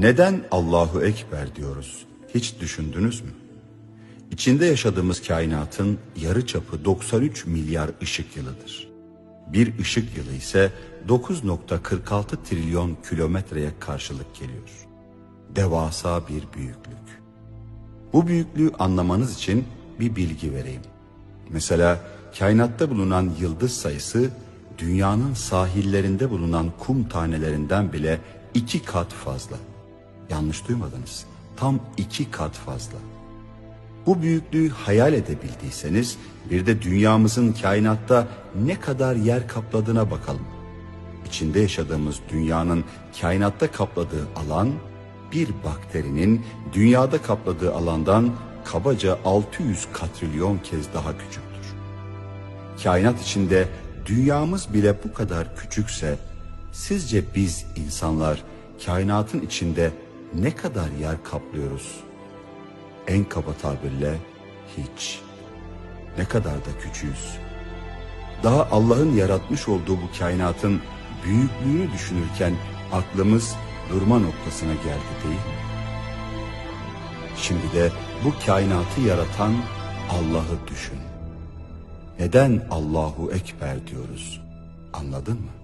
Neden Allahu Ekber diyoruz? Hiç düşündünüz mü? İçinde yaşadığımız kainatın yarı çapı 93 milyar ışık yılıdır. Bir ışık yılı ise 9.46 trilyon kilometreye karşılık geliyor. Devasa bir büyüklük. Bu büyüklüğü anlamanız için bir bilgi vereyim. Mesela kainatta bulunan yıldız sayısı dünyanın sahillerinde bulunan kum tanelerinden bile iki kat fazla. Yanlış duymadınız. Tam iki kat fazla. Bu büyüklüğü hayal edebildiyseniz bir de dünyamızın kainatta ne kadar yer kapladığına bakalım. İçinde yaşadığımız dünyanın kainatta kapladığı alan bir bakterinin dünyada kapladığı alandan kabaca 600 katrilyon kez daha küçüktür. Kainat içinde dünyamız bile bu kadar küçükse sizce biz insanlar kainatın içinde ne kadar yer kaplıyoruz? En kaba tabirle hiç. Ne kadar da küçüğüz. Daha Allah'ın yaratmış olduğu bu kainatın büyüklüğünü düşünürken aklımız durma noktasına geldi değil mi? Şimdi de bu kainatı yaratan Allah'ı düşün. Neden Allahu Ekber diyoruz? Anladın mı?